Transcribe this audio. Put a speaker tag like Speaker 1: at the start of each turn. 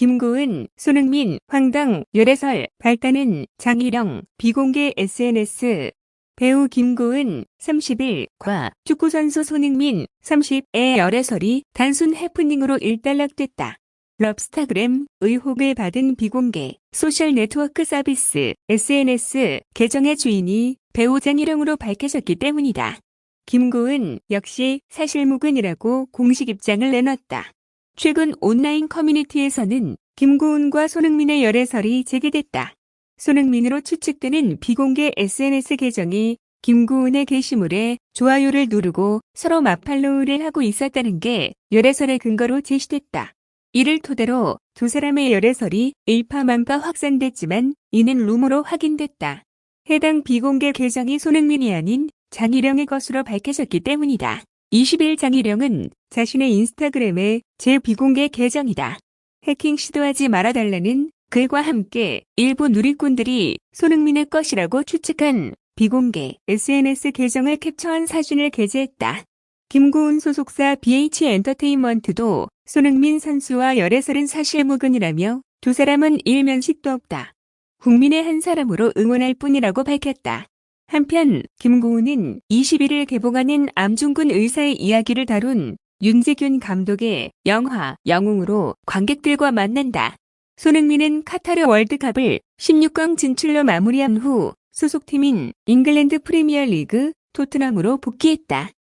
Speaker 1: 김고은, 손흥민, 황당, 열애설, 발단은 장희령, 비공개 SNS. 배우 김고은 30일 과 축구선수 손흥민 30의 열애설이 단순 해프닝으로 일단락됐다. 럽스타그램 의혹을 받은 비공개 소셜 네트워크 서비스 SNS 계정의 주인이 배우 장희령으로 밝혀졌기 때문이다. 김고은 역시 사실무근이라고 공식 입장을 내놨다. 최근 온라인 커뮤니티에서는 김고은과 손흥민의 열애설이 제기됐다. 손흥민으로 추측되는 비공개 SNS 계정이 김고은의 게시물에 좋아요를 누르고 서로 맞팔로우를 하고 있었다는 게 열애설의 근거로 제시됐다. 이를 토대로 두 사람의 열애설이 일파만파 확산됐지만 이는 루머로 확인됐다. 해당 비공개 계정이 손흥민이 아닌 장희령의 것으로 밝혀졌기 때문이다. 20일 장희령은 자신의 인스타그램에 제 비공개 계정이다. 해킹 시도하지 말아달라는 글과 함께 일부 누리꾼들이 손흥민의 것이라고 추측한 비공개 SNS 계정을 캡처한 사진을 게재했다. 김고은 소속사 BH 엔터테인먼트도 손흥민 선수와 열애설은 사실무근이라며 두 사람은 일면식도 없다. 국민의 한 사람으로 응원할 뿐이라고 밝혔다. 한편 김고은은 21일 개봉하는 암중근 의사의 이야기를 다룬 윤재균 감독의 영화 영웅으로 관객들과 만난다. 손흥민은 카타르 월드컵을 16강 진출로 마무리한 후 소속팀인 잉글랜드 프리미어 리그 토트넘으로 복귀했다.